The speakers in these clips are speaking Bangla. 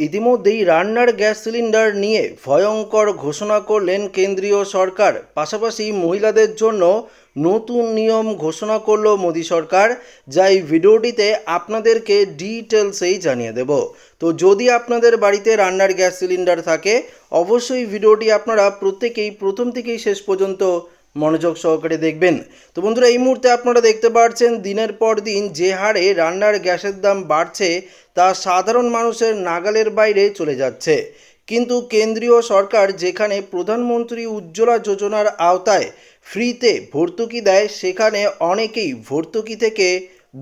ইতিমধ্যেই রান্নার গ্যাস সিলিন্ডার নিয়ে ভয়ঙ্কর ঘোষণা করলেন কেন্দ্রীয় সরকার। পাশাপাশি মহিলাদের জন্য নতুন নিয়ম ঘোষণা করল মোদী সরকার। যা এই ভিডিওটিতে আপনাদেরকে ডিটেলসেই জানিয়ে দেব। তো যদি আপনাদের বাড়িতে রান্নার গ্যাস সিলিন্ডার থাকে, অবশ্যই ভিডিওটি আপনারা প্রত্যেকেই প্রথম থেকেই শেষ পর্যন্ত মনোযোগ সহকারে দেখবেন। তো বন্ধুরা, এই মুহূর্তে আপনারা দেখতে পাচ্ছেন দিনের পর দিন যে হারে রান্নার গ্যাসের দাম বাড়ছে, তা সাধারণ মানুষের নাগালের বাইরে চলে যাচ্ছে। কিন্তু কেন্দ্রীয় সরকার যেখানে প্রধানমন্ত্রী উজ্জ্বলা যোজনার আওতায় ফ্রিতে ভর্তুকি দেয়, সেখানে অনেকেই ভর্তুকি থেকে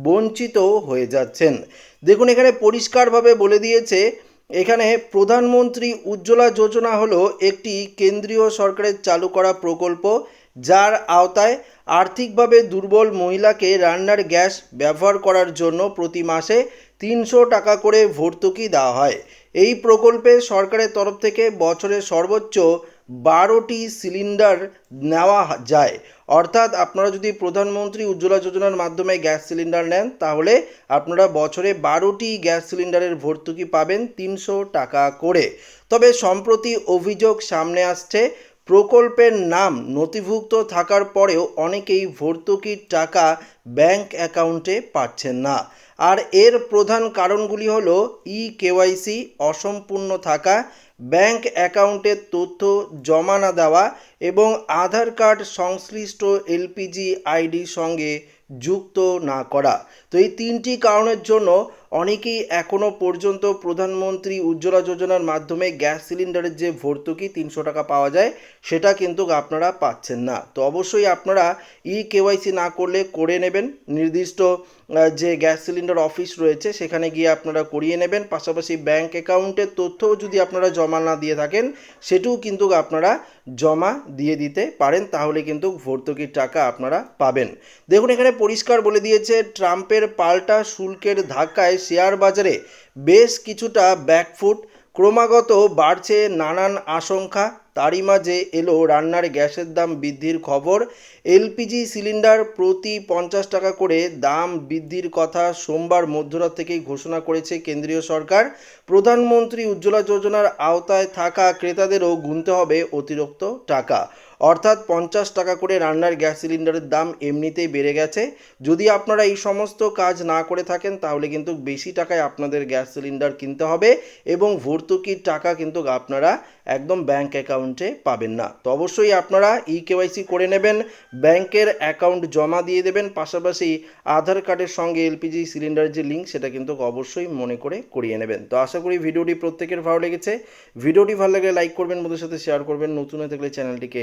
বঞ্চিত হয়ে যাচ্ছেন। দেখুন, এখানে পরিষ্কারভাবে বলে দিয়েছে, এখানে প্রধানমন্ত্রী উজ্জ্বলা যোজনা হলো একটি কেন্দ্রীয় সরকারের চালু করা প্রকল্প। যার আওতায় আর্থিকভাবে দুর্বল মহিলাকে রান্নার গ্যাস ব্যবহার করার জন্য প্রতি মাসে তিনশো টাকা করে ভর্তুকি দেওয়া হয়। এই প্রকল্পে সরকারের তরফ থেকে বছরে সর্বোচ্চ বারোটি সিলিন্ডার নেওয়া যায়। অর্থাৎ আপনারা যদি প্রধানমন্ত্রী উজ্জ্বলা যোজনার মাধ্যমে গ্যাস সিলিন্ডার নেন, তাহলে আপনারা বছরে বারোটি গ্যাস সিলিন্ডারের ভর্তুকি পাবেন তিনশো টাকা করে। তবে সম্প্রতি অভিযোগ সামনে আসছে প্রকল্পের নাম নথিভুক্ত থাকার পরেও অনেকেই ভর্তুকির টাকা ব্যাংক অ্যাকাউন্টে পাচ্ছেন না। আর এর প্রধান কারণগুলি হল ই কেওয়াইসি অসম্পূর্ণ থাকা, ব্যাংক অ্যাকাউন্টের তথ্য জমা না দেওয়া এবং আধার কার্ড সংশ্লিষ্ট এলপিজি আইডির সঙ্গে যুক্ত না করা। তো এই তিনটি কারণের জন্য অনেকেই এখনও পর্যন্ত প্রধানমন্ত্রী উজ্জ্বলা যোজনার মাধ্যমে গ্যাস সিলিন্ডারের যে ভর্তুকি তিনশো টাকা পাওয়া যায়, সেটা কিন্তু আপনারা পাচ্ছেন না। তো অবশ্যই আপনারা ই কেওয়াইসি না করলে করে নেবেন। নির্দিষ্ট যে গ্যাস সিলিন্ডার অফিস রয়েছে, সেখানে গিয়ে আপনারা করিয়ে নেবেন। পাশাপাশি ব্যাংক অ্যাকাউন্টের তথ্যও যদি আপনারা জমা না দিয়ে থাকেন, সেটিও কিন্তু আপনারা জমা দিয়ে দিতে পারেন, তাহলে কিন্তু ভর্তুকির টাকা আপনারা পাবেন। দেখুন, এখানে পরিষ্কার বলে দিয়েছে, ট্রাম্পের পাল্টা শুল্কের ধাক্কায় শেয়ার বাজারে বেশ কিছুটা ব্যাকফুট। ক্রমাগত বাড়ছে নানান আশঙ্কা। তারই মাঝে এলো রান্নার গ্যাসের দাম বৃদ্ধির খবর। এলপিজি সিলিন্ডার প্রতি পঞ্চাশ টাকা করে দাম বৃদ্ধির কথা সোমবার মধ্যরাত থেকেই ঘোষণা করেছে কেন্দ্রীয় সরকার। প্রধানমন্ত্রী উজ্জ্বলা যোজনার আওতায় থাকা ক্রেতাদেরও গুনতে হবে অতিরিক্ত টাকা। অর্থাৎ পঞ্চাশ টাকা করে রান্নার গ্যাস সিলিন্ডারের দাম এমনিতেই বেড়ে গেছে। যদি আপনারা এই সমস্ত কাজ না করে থাকেন, তাহলে কিন্তু বেশি টাকায় আপনাদের গ্যাস সিলিন্ডার কিনতে হবে এবং ভর্তুকির টাকা কিন্তু আপনারা একদম ব্যাংক অ্যাকাউন্টে পাবেন না। তো অবশ্যই আপনারা ই কেওয়াইসি করে নেবেন, ব্যাংকের অ্যাকাউন্ট জমা দিয়ে দেবেন, পাশাপাশি আধার কার্ডের সঙ্গে এলপিজি সিলিন্ডারের যে লিঙ্ক, সেটা কিন্তু অবশ্যই মনে করে করিয়ে নেবেন। তো আশা করি ভিডিওটি প্রত্যেকের ভালো লেগেছে। ভিডিওটি ভালো লাগলে লাইক করবেন, বন্ধুদের সাথে শেয়ার করবেন। নতুন হয়ে থাকলে চ্যানেলটিকে